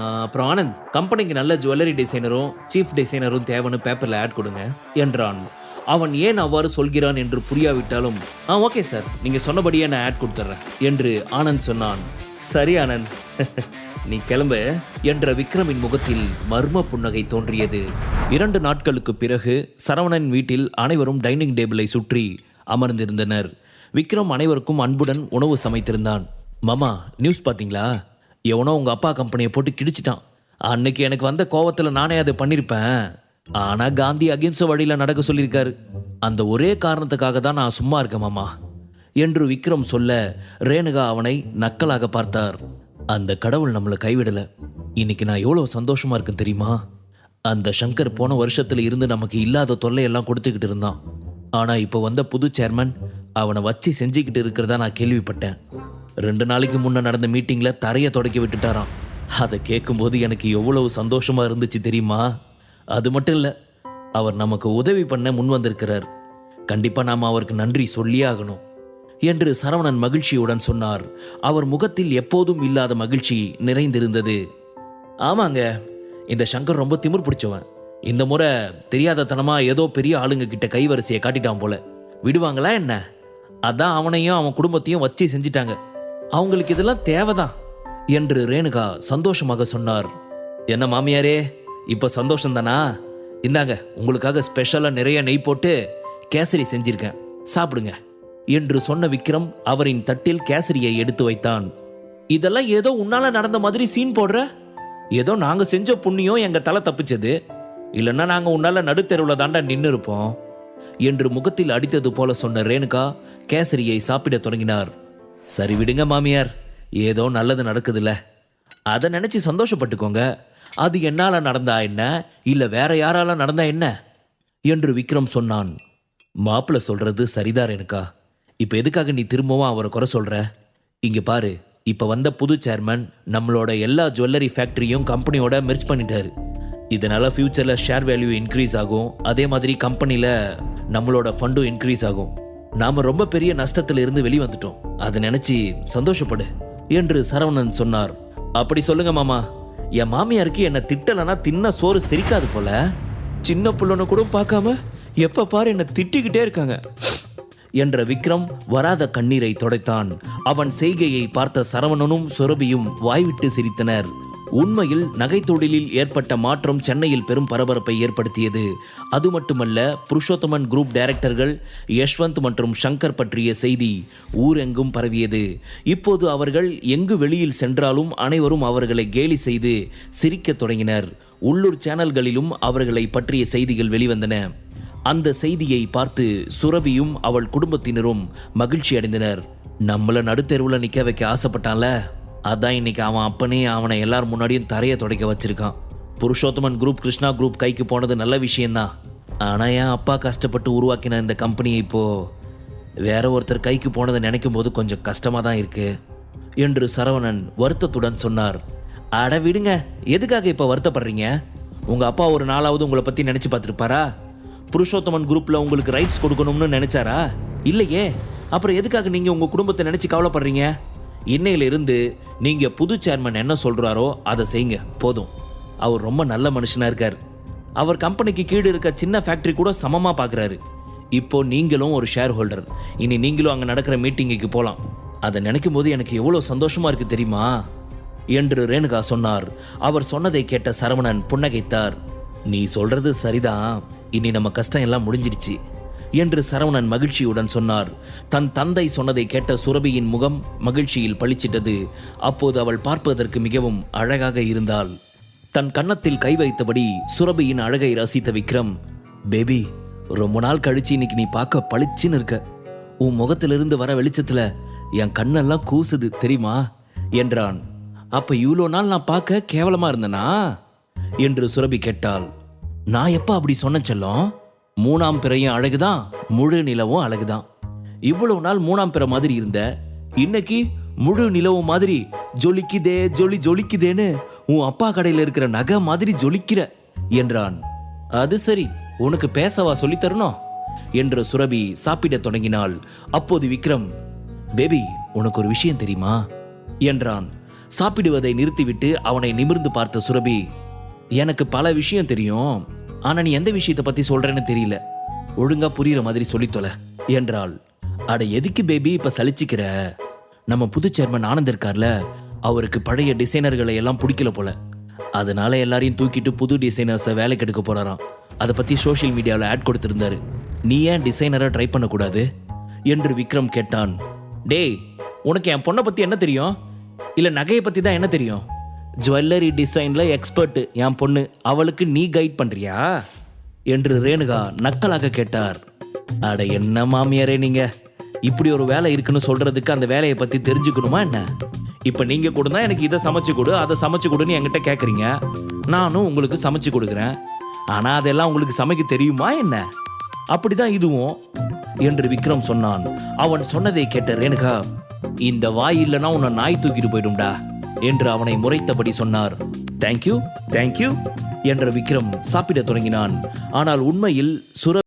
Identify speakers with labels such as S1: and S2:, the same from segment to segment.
S1: அப்புறம் ஆனந்த் கம்பெனிக்கு நல்ல ஜுவல்லரி டிசைனரும் சீஃப் டிசைனரும் தேவைன்னு பேப்பரில் ஆட் கொடுங்க என்றான். அவன் ஏன் அவ்வாறு சொல்கிறான் என்று புரியாவிட்டாலும் ஆ ஓகே சார் நீங்கள் சொன்னபடியே நான் ஆட் கொடுத்துட்றேன் என்று ஆனந்த் சொன்னான். சரி ஆனந்த் நீ கிளம்பு என்ற விக்ரமின் முகத்தில் மர்ம புன்னகை தோன்றியது. இரண்டு நாட்களுக்கு பிறகு சரவணன் வீட்டில் அனைவரும் டைனிங் டேபிளை சுற்றி அமர்ந்திருந்தனர். விக்ரம் அனைவருக்கும் அன்புடன் உணவு சமைத்திருந்தான். மாமா நியூஸ் பார்த்தீங்களா? எவனோ உங்கள் அப்பா கம்பெனியை போட்டு கிடிச்சிட்டான். அன்னைக்கு எனக்கு வந்த கோவத்தில் நானே அதை பண்ணியிருப்பேன் ஆனால் காந்தி அகிம்சை வழியில் நடக்க சொல்லியிருக்காரு. அந்த ஒரே காரணத்துக்காக தான் நான் சும்மா இருக்கேன் மாமா. என்று விக்ரம் சொல்ல ரேணுகா அவனை நக்கலாக பார்த்தார். அந்த கடவுள் நம்மளை கைவிடலை. இன்னைக்கு நான் எவ்வளோ சந்தோஷமாக இருக்கேன் தெரியுமா? அந்த சங்கர் போன வருஷத்தில் இருந்து நமக்கு இல்லாத தொல்லையெல்லாம் கொடுத்துக்கிட்டு இருந்தான். ஆனால் இப்போ வந்த புது சேர்மன் அவனை வச்சு செஞ்சுக்கிட்டு இருக்கிறதா நான் கேள்விப்பட்டேன். ரெண்டு நாளைக்கு முன்னே நடந்த மீட்டிங்கில் தரையை தொடக்கி விட்டுட்டாராம். அதை கேட்கும்போது எனக்கு எவ்வளவு சந்தோஷமாக இருந்துச்சு தெரியுமா? அது மட்டும் இல்லை அவர் நமக்கு உதவி பண்ண முன் வந்திருக்கிறார். கண்டிப்பாக நாம் அவருக்கு நன்றி சொல்லியே ஆகணும் என்று சரவணன் மகிழ்ச்சியுடன் சொன்னார். அவர் முகத்தில் எப்போதும் இல்லாத மகிழ்ச்சி நிறைந்திருந்தது. ஆமாங்க இந்த சங்கர் ரொம்ப திமிர் பிடிச்சவன். இந்த முறை தெரியாதத்தனமா ஏதோ பெரிய ஆளுங்க கிட்ட கைவரிசையை காட்டிட்டான் போல. விடுவாங்களா என்ன? அதான் அவனையும் அவன் குடும்பத்தையும் வச்சு செஞ்சிட்டாங்க. அவங்களுக்கு இதெல்லாம் தேவைதான் என்று ரேணுகா சந்தோஷமாக சொன்னார். என்ன மாமியாரே இப்ப சந்தோஷம் தானா இந்தாங்க உங்களுக்காக ஸ்பெஷலா நிறைய நெய் போட்டு கேசரி செஞ்சிருக்கேன். சாப்பிடுங்க என்று சொன்ன விக்ரம் அவரின் தட்டில் கேசரியை எடுத்து வைத்தான். இதெல்லாம் ஏதோ உன்னால நடந்த மாதிரி சீன் போடுற? ஏதோ நாங்க செஞ்ச புண்ணியம் எங்க தலை தப்பிச்சது. இல்லைன்னா நாங்க உன்னால நடுத்தெருவுல தாண்டா நின்னு இருப்போம் என்று முகத்தில் அடித்தது போல சொன்ன ரேணுகா கேசரியை சாப்பிடத் தொடங்கினார். சரி விடுங்க மாமியார். ஏதோ நல்லது நடக்குதுல்ல. அதை நினைச்சு சந்தோஷப்பட்டுக்கோங்க. அது என்னால நடந்தா என்ன? இல்ல வேற யாரால நடந்தா என்ன? என்று விக்ரம் சொன்னான். மாப்பிள்ள சொல்றது சரிதார் எனக்கா. இப்ப எதுக்காக நீ திரும்பவும் அவரை குறை சொல்ற? இங்க பாரு இப்ப வந்த புது சேர்மன் நம்மளோட எல்லா ஜுவல்லரி ஃபேக்டரியும் கம்பெனியோட மெர்ச் பண்ணிட்டாரு. இதனால ஃபியூச்சர்ல ஷேர் வேல்யூ இன்க்ரீஸ் ஆகும். அதே மாதிரி கம்பெனில நம்மளோட ஃபண்டும் இன்க்ரீஸ் ஆகும். நாம ரொம்ப பெரிய நஷ்டத்துல இருந்து வெளி வந்துட்டோம் அதை நினைச்சு சந்தோஷப்படு என்று சரவணன் சொன்னார். அப்படி சொல்லுங்க மாமா என் மாமியாருக்கு என்ன திட்டலனா தின்ன சோறு சிரிக்காது போல. சின்ன புள்ளனை கூட பார்க்காம எப்ப பாரு என்ன திட்டிக்கிட்டே இருக்காங்க. என்ற விக்ரம் வராத கண்ணீரை தொடைத்தான். அவன் செய்கையை பார்த்த சரவணனும் சுரபியும் வாய்விட்டு சிரித்தனர். உண்மையில் நகைத்தொழிலில் ஏற்பட்ட மாற்றம் சென்னையில் பெரும் பரபரப்பை ஏற்படுத்தியது. அது மட்டுமல்ல புருஷோத்தமன் குரூப் டைரக்டர்கள் யஷ்வந்த் மற்றும் சங்கர் பற்றிய செய்தி ஊரெங்கும் பரவியது. இப்போது அவர்கள் எங்கு வெளியில் சென்றாலும் அனைவரும் அவர்களை கேலி செய்து சிரிக்கத் தொடங்கினர். உள்ளூர் சேனல்களிலும் அவர்களை பற்றிய செய்திகள் வெளிவந்தன. அந்த செய்தியை பார்த்து சுரபியும் அவள் குடும்பத்தினரும் மகிழ்ச்சி அடைந்தனர் நம்மள நடுத்தெருவில் நிற்க வைக்க ஆசைப்பட்டான்ல? அதான் இன்னைக்கு அவன் அப்பனே அவனை எல்லார் முன்னாடியும் தரையை துடைக்க வச்சிருக்கான். புருஷோத்தமன் குரூப் கிருஷ்ணா குரூப் கைக்கு போனது நல்ல விஷயம்தான். ஆனால் என் அப்பா கஷ்டப்பட்டு உருவாக்கின இந்த கம்பெனி இப்போது வேற ஒருத்தர் கைக்கு போனதை நினைக்கும் போது கொஞ்சம் கஷ்டமாக தான் இருக்கு. என்று சரவணன் வருத்தத்துடன் சொன்னார். அட விடுங்க எதுக்காக இப்போ வருத்தப்படுறீங்க? உங்கள் அப்பா ஒரு நாளாவது உங்களை பற்றி நினச்சி பார்த்துருப்பாரா? புருஷோத்தமன் குரூப்பில் உங்களுக்கு ரைட்ஸ் கொடுக்கணும்னு நினைச்சாரா? இல்லையே. அப்புறம் எதுக்காக நீங்கள் உங்கள் குடும்பத்தை நினச்சி கவலைப்படுறீங்க? இன்னையிலிருந்து நீங்கள் நீங்க புது சேர்மன் என்ன சொல்றாரோ அதை செய்யுங்க. போதும். அவர் ரொம்ப நல்ல மனுஷனா இருக்கார். அவர் கம்பெனிக்கு கீழே இருக்க சின்ன ஃபேக்டரி கூட சமமா பார்க்குறாரு இப்போ நீங்களும் ஒரு ஷேர் ஹோல்டர் இனி நீங்களும் அங்க நடக்கிற மீட்டிங்குக்கு போலாம். அதை நினைக்கும் போது எனக்கு எவ்வளவு சந்தோஷமா இருக்கு தெரியுமா? என்று ரேணுகா சொன்னார். அவர் சொன்னதை கேட்ட சரவணன் புன்னகைத்தார். நீ சொல்றது சரிதான். இனி நம்ம கஷ்டம் எல்லாம் முடிஞ்சிடுச்சு. என்று சரவணன் மகிழ்ச்சியுடன் சொன்னார். தன் தந்தை சொன்னதை கேட்ட சுரபியின் முகம் மகிழ்ச்சியில் பளிச்சிட்டது. அப்போது அவள் பார்ப்பதற்கு மிகவும் அழகாக இருந்தாள். தன் கன்னத்தில் கை வைத்தபடி சுரபியின் அழகை ரசித்த விக்ரம் பேபி ரொம்ப நாள் கழிச்சு இன்னைக்கு நீ பார்க்க பளிச்சுன்னு இருக்க. உன் முகத்திலிருந்து வர வெளிச்சத்துல என் கண்ணெல்லாம் கூசுது தெரியுமா? என்றான். அப்ப இவ்வளோ நாள் நான் பார்க்க கேவலமா இருந்தனா? என்று சுரபி கேட்டாள். நான் எப்ப அப்படி சொன்ன செல்லம்? மூணாம் பிறையும் அழகுதான் முழு நிலவும் அழகுதான். இவ்வளவு நாள் மூணாம் பிற மாதிரி இருந்த இன்னைக்கு முழு நிலவு மாதிரி ஜொலிக்குதே ஜொலி ஜொலிக்குதேன்னு உன் அப்பா கடையில் இருக்கிற நகை மாதிரி ஜொலிக்கிற என்றான். அது சரி உனக்கு பேசவா சொல்லித் தரணும்? என்று சுரபி சாப்பிடத் தொடங்கினாள். அப்போது விக்ரம் பேபி உனக்கு ஒரு விஷயம் தெரியுமா? என்றான். சாப்பிடுவதை நிறுத்திவிட்டு அவனை நிமிர்ந்து பார்த்த சுரபி எனக்கு பல விஷயம் தெரியும். ஆனா நீ எந்த விஷயத்தை பத்தி சொல்றேன்னு தெரியல. ஒழுங்கா புரியுற மாதிரி சொல்லித்தொல என்றாள். அட எதுக்கு பேபி இப்ப சலிச்சிக்கிற? நம்ம புது சேர்மன் ஆனந்த் இருக்கார்ல அவருக்கு பழைய டிசைனர்களை எல்லாம் பிடிக்கல போல. அதனால எல்லாரையும் தூக்கிட்டு புது டிசைனர்ஸை வேலைக்கு எடுக்க போறாராம். அதை பத்தி சோஷியல் மீடியாவில் ஆட் கொடுத்திருந்தாரு. நீ ஏன் டிசைனரை ட்ரை பண்ணக்கூடாது? என்று விக்ரம் கேட்டான். டேய் உனக்கு என் பொண்ணை பத்தி என்ன தெரியும்? இல்ல நகையை பத்தி தான் என்ன தெரியும்? ஜுவல்லரி டிசைன்ல எக்ஸ்பர்ட்டு என் பொண்ணு. அவளுக்கு நீ கைட் பண்றியா? என்று ரேணுகா நக்கலாக கேட்டார். அட என்ன மாமியாரே நீங்க? இப்படி ஒரு வேலை இருக்குன்னு சொல்றதுக்கு அந்த வேலையை பத்தி தெரிஞ்சுக்கணுமா என்ன? இப்ப நீங்க கொடுனா எனக்கு இதை சமைச்சு கொடு அதை சமைச்சு கொடுன்னு என்கிட்ட கேக்குறீங்க. நானும் உங்களுக்கு சமைச்சு கொடுக்குறேன். ஆனா அதெல்லாம் உங்களுக்கு சமைக்க தெரியுமா என்ன? அப்படிதான் இதுவும் என்று விக்ரம் சொன்னான். அவன் சொன்னதை கேட்ட ரேணுகா இந்த வாய் இல்லைன்னா உன்னை நாய் தூக்கிட்டு போயிடும்டா. என்று அவனை முறைத்தபடி சொன்னார். தேங்க்யூ தேங்க்யூ என்ற விக்ரம் சாப்பிடத் தொடங்கினான். ஆனால் உண்மையில் சுர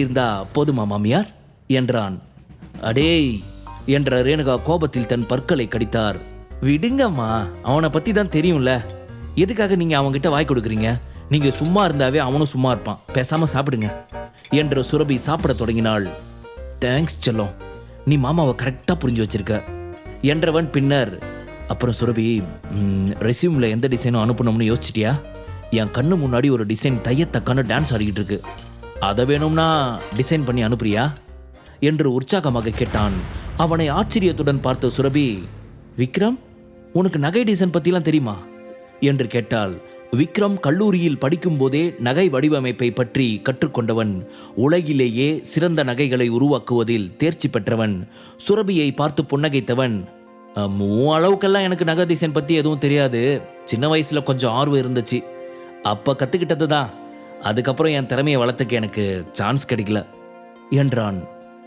S1: இருந்தா போதுமா மாமியார்? என்றான். அடேய் என்ற ரேணுகா கோபத்தில் தன் பற்களை கடித்தார். விடுங்கம்மா அவனை பத்தி தான் தெரியும்ல. எதுக்காக நீங்க அவன்கிட்ட வாய் கொடுக்குறீங்க? நீங்க சும்மா இருந்தாவே அவனும் சும்மா இருப்பான். பேசாம சாப்பிடுங்க என்று சுரபி சாப்பிட தொடங்கினாள். தேங்க்ஸ் செல்லம். நீ மாமாவை கரெக்டா புரிஞ்சு வச்சிருக்க என்றவன் பின்னர் அப்புறம் சுரபி ரெசியூமில் எந்த டிசைனும் அனுப்பணும்னு யோசிச்சிட்டியா? என் கண்ணு முன்னாடி ஒரு டிசைன் தையத்தக்கான டான்ஸ் ஆடிக்கிட்டு இருக்கு. அதை வேணும்னா டிசைன் பண்ணி அனுப்புறியா? என்று உற்சாகமாக கேட்டான். அவனை ஆச்சரியத்துடன் பார்த்த சுரபி விக்ரம் உனக்கு நகை டிசைன் பத்திலாம் தெரியுமா? என்று கேட்டாள். விக்ரம் கல்லூரியில் படிக்கும்போதே நகை வடிவமைப்பை பற்றி கற்றுக்கொண்டவன் உலகிலேயே சிறந்த நகைகளை உருவாக்குவதில் தேர்ச்சி பெற்றவன். சுரபியை பார்த்து புன்னகைத்தவன் மூ அளவுக்கெல்லாம் எனக்கு நகை டிசைன் பத்தி எதுவும் தெரியாது. சின்ன வயசுல கொஞ்சம் ஆர்வம் இருந்துச்சு. அப்ப கத்துக்கிட்டது தான். அதுக்கப்புறம் என் திறமையை வளர்த்துக்க எனக்கு சான்ஸ் கிடைக்கல. என்றான்.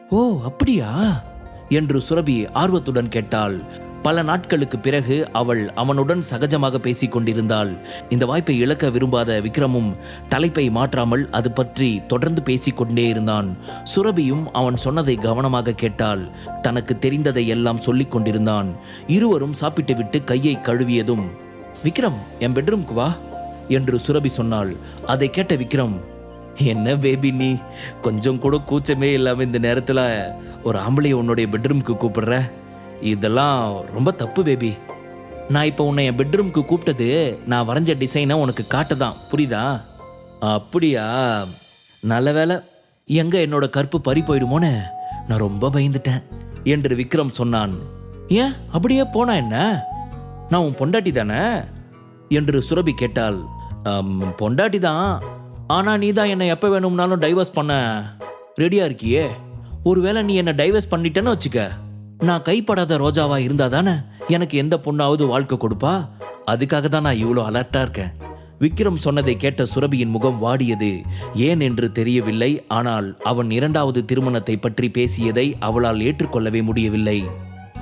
S1: ஓ அப்படியா? என்று சுரபி ஆர்வத்துடன் கேட்டாள். பல நாட்களுக்கு பிறகு அவள் அவனுடன் சகஜமாக பேசிக் கொண்டிருந்தாள். இந்த வாய்ப்பை இழக்க விரும்பாத விக்ரமும் தலைப்பை மாற்றாமல் அது பற்றி தொடர்ந்து பேசிக்கொண்டே இருந்தான். சுரபியும் அவன் சொன்னதை கவனமாக கேட்டாள். தனக்கு தெரிந்ததை எல்லாம் சொல்லிக் கொண்டிருந்தான். இருவரும் சாப்பிட்டுவிட்டு கையை கழுவியதும் விக்ரம் என் பெட்ரூம்க்கு வா. என்று சுரபி சொன்னாள். அதை கேட்ட விக்ரம் என்ன பேபி நீ? கொஞ்சம் கூட கூச்சமே இல்லாமல் இந்த நேரத்தில் ஒரு ஆம்பளையை உன்னுடைய பெட்ரூம்க்கு கூப்பிடுற? இதெல்லாம் ரொம்ப தப்பு பேபி நான் இப்போ உன்னை என் பெட்ரூம்க்கு கூப்பிட்டது நான் வரைஞ்ச டிசைனை உனக்கு காட்ட தான் புரியுதா? அப்படியா? நல்ல வேலை எங்க என்னோட கற்பு பறி போயிடுமோன்னு நான் ரொம்ப பயந்துட்டேன் என்று விக்ரம் சொன்னான். ஏன்? அப்படியே போனா என்ன? நான் உன் பொண்டாட்டி தானே? என்று சுரபி கேட்டாள். பொண்டாட்டி தான். ஆனால் நீ தான் என்னை எப்போ வேணும்னாலும் டைவர்ஸ் பண்ண ரெடியாக இருக்கியே. ஒருவேளை நீ என்னை டைவர்ஸ் பண்ணிட்டேன்னு வச்சுக்க. நான் கைப்படாத ரோஜாவாக இருந்தால் தானே எனக்கு எந்த பொண்ணாவது வாழ்க்கை கொடுப்பா? அதுக்காக தான் நான் இவ்வளோ அலர்ட்டாக இருக்கேன். விக்ரம் சொன்னதை கேட்ட சுரபியின் முகம் வாடியது. ஏன் என்று தெரியவில்லை. ஆனால் அவன் இரண்டாவது திருமணத்தை பற்றி பேசியதை அவளால் ஏற்றுக்கொள்ளவே முடியவில்லை.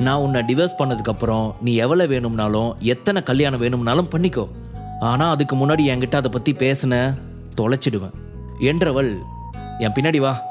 S1: நான் உன்னை டிவோர்ஸ் பண்ணதுக்கப்புறம் நீ எவ்வளோ வேணும்னாலும் எத்தனை கல்யாணம் வேணும்னாலும் பண்ணிக்கோ. ஆனால் அதுக்கு முன்னாடி என்கிட்ட அதை பற்றி பேசின தொலைச்சிடுவேன். என்றவள் என் பின்னாடி வா.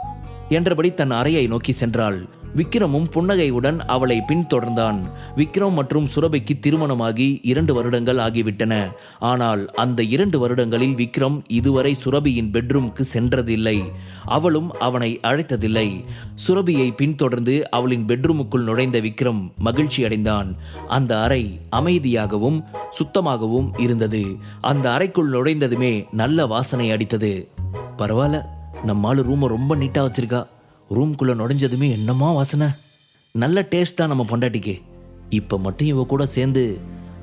S1: என்றபடி தன் அறையை நோக்கி சென்றாள். விக்ரமும் புன்னகையுடன் அவளை பின்தொடர்ந்தான். விக்ரம் மற்றும் சுரபிக்கு திருமணமாகி இரண்டு வருடங்கள் ஆகிவிட்டன. ஆனால் அந்த இரண்டு வருடங்களில் விக்ரம் இதுவரை சுரபியின் பெட்ரூம்க்கு சென்றதில்லை. அவளும் அவனை அழைத்ததில்லை. சுரபியை பின்தொடர்ந்து அவளின் பெட்ரூமுக்குள் நுழைந்த விக்ரம் மகிழ்ச்சி அடைந்தான். அந்த அறை அமைதியாகவும் சுத்தமாகவும் இருந்தது. அந்த அறைக்குள் நுழைந்ததுமே நல்ல வாசனை அடித்தது. பரவாயில்ல. நம்ம ரூமை ரொம்ப நீட்டாக வச்சிருக்கா. ரூம்குள்ளே நுழைஞ்சதுமே என்னமா வாசனை? நல்ல டேஸ்ட் தான் நம்ம பொண்டாட்டிக்கு. இப்போ மட்டும் இவ கூட சேர்ந்து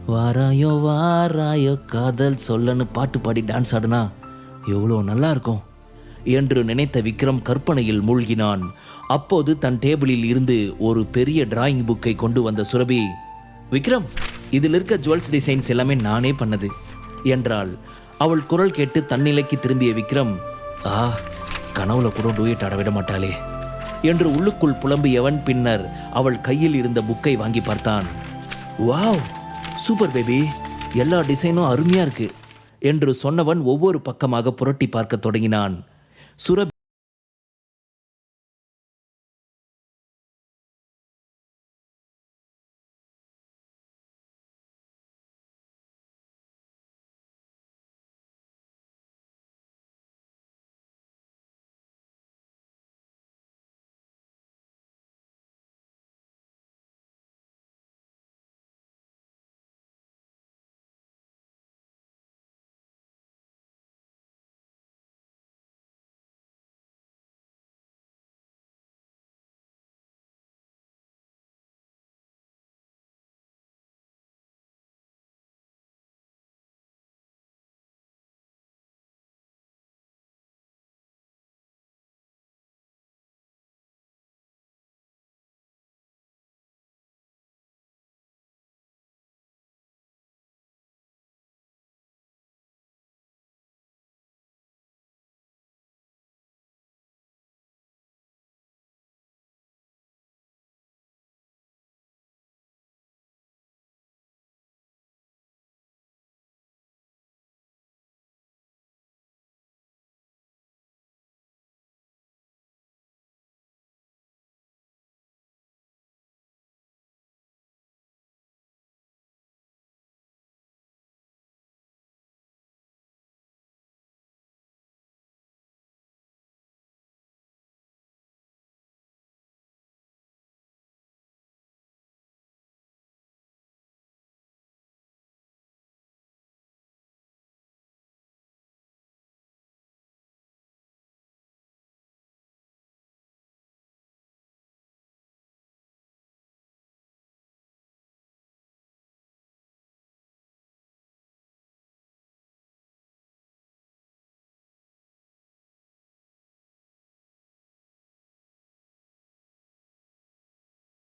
S1: வாராயோ வாராயோ காதல் சொல்லன்னு பாட்டு பாடி டான்ஸ் ஆடுனா எவ்வளோ நல்லா இருக்கும். என்று நினைத்த விக்ரம் கற்பனையில் மூழ்கினான். அப்போது தன் டேபிளில் இருந்து ஒரு பெரிய டிராயிங் புக்கை கொண்டு வந்த சுரபி விக்ரம் இதில் இருக்க ஜுவல்ஸ் டிசைன்ஸ் எல்லாமே நானே பண்ணது. என்றாள். அவள் குரல் கேட்டு தன்னிலைக்கு திரும்பிய விக்ரம் ஆ கனவுல கூட டூயட் ஆட விட மாட்டாளே. என்று உள்ளுக்குள் புலம்பியவன் பின்னர் அவள் கையில் இருந்த புக்கை வாங்கி பார்த்தான். Wow super baby. எல்லா டிசைனும் அருமையா இருக்கு என்று சொன்னவன் ஒவ்வொரு பக்கமாக புரட்டி பார்க்க தொடங்கினான். சுரபி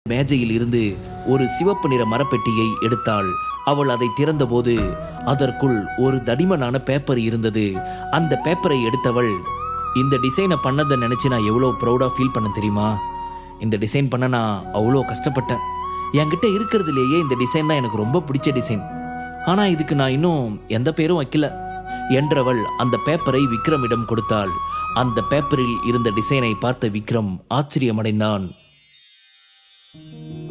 S1: மேஜையில் இருந்து ஒரு சிவப்பு நிற மரப்பெட்டியை எடுத்தாள். அவள் அதை திறந்தபோது அதற்குள் ஒரு தடிமனான பேப்பர் இருந்தது. அந்த பேப்பரை எடுத்தவள் இந்த டிசைனை பண்ணதை நினைச்சு நான் எவ்வளோ ப்ரௌடாக ஃபீல் பண்ண தெரியுமா? இந்த டிசைன் பண்ண நான் அவ்வளோ கஷ்டப்பட்டேன். என்கிட்ட இருக்கிறதுலேயே இந்த டிசைன் தான் எனக்கு ரொம்ப பிடிச்ச டிசைன் ஆனால் இதுக்கு நான் இன்னும் எந்த பேரும் வைக்கல. என்றவள் அந்த பேப்பரை விக்ரமிடம் கொடுத்தாள். அந்த பேப்பரில் இருந்த டிசைனை பார்த்த விக்ரம் ஆச்சரியமடைந்தான்.